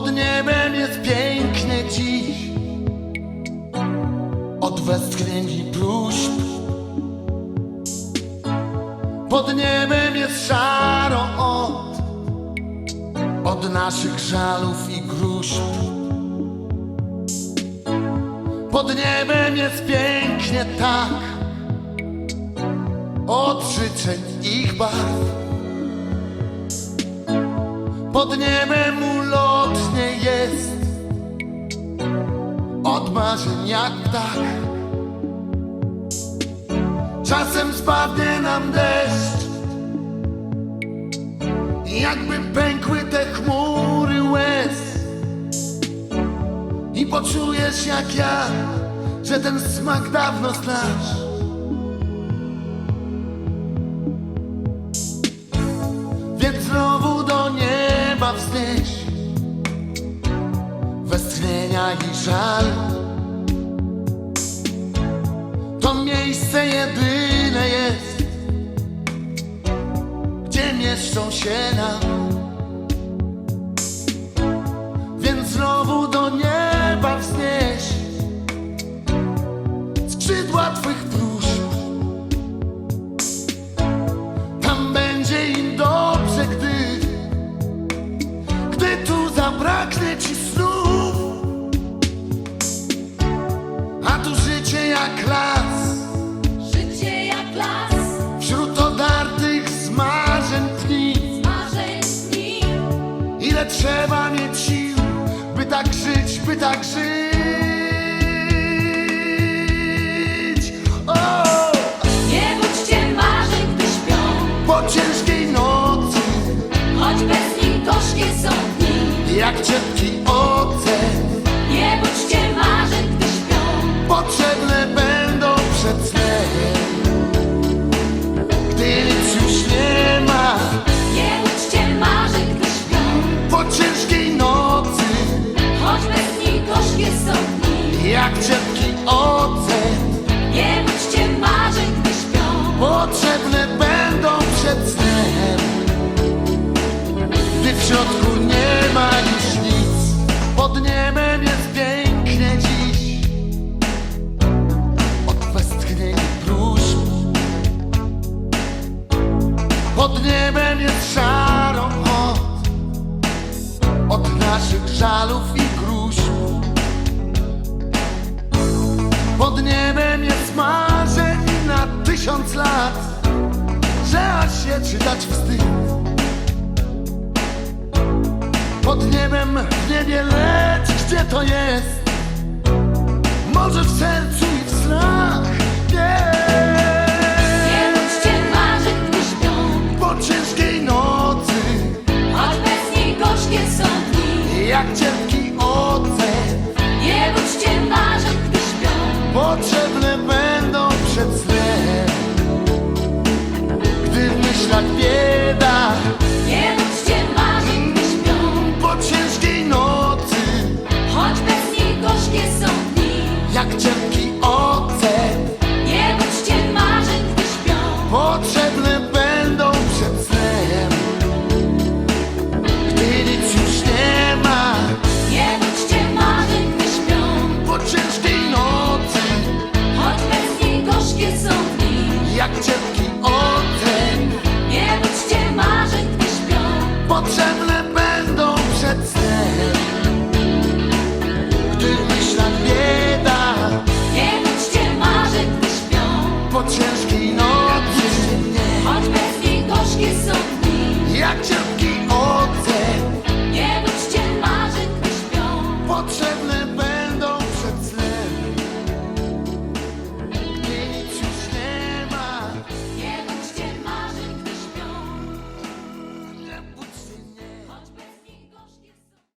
Pod niebem jest pięknie dziś. Od westchnień i próśb. Pod niebem jest szaro od Od naszych żalów i gruźb. Pod niebem jest pięknie tak Od życzeń ich barw. Pod niebem jest. Od marzeń jak ptak. Czasem spadnie nam deszcz. Jakby pękły te chmury łez. I poczujesz jak ja Że ten smak dawno znasz. Więc znowu do nieba wznieś I żal. To miejsce jedyne jest Gdzie mieszczą się nam tak żyć, by tak żyć jest szaro od Od naszych żalów i gruźb. Pod niebem jest marzeń na tysiąc lat Że aż się czytać wstyd. Pod niebem w niebie gdzie to jest I'll tell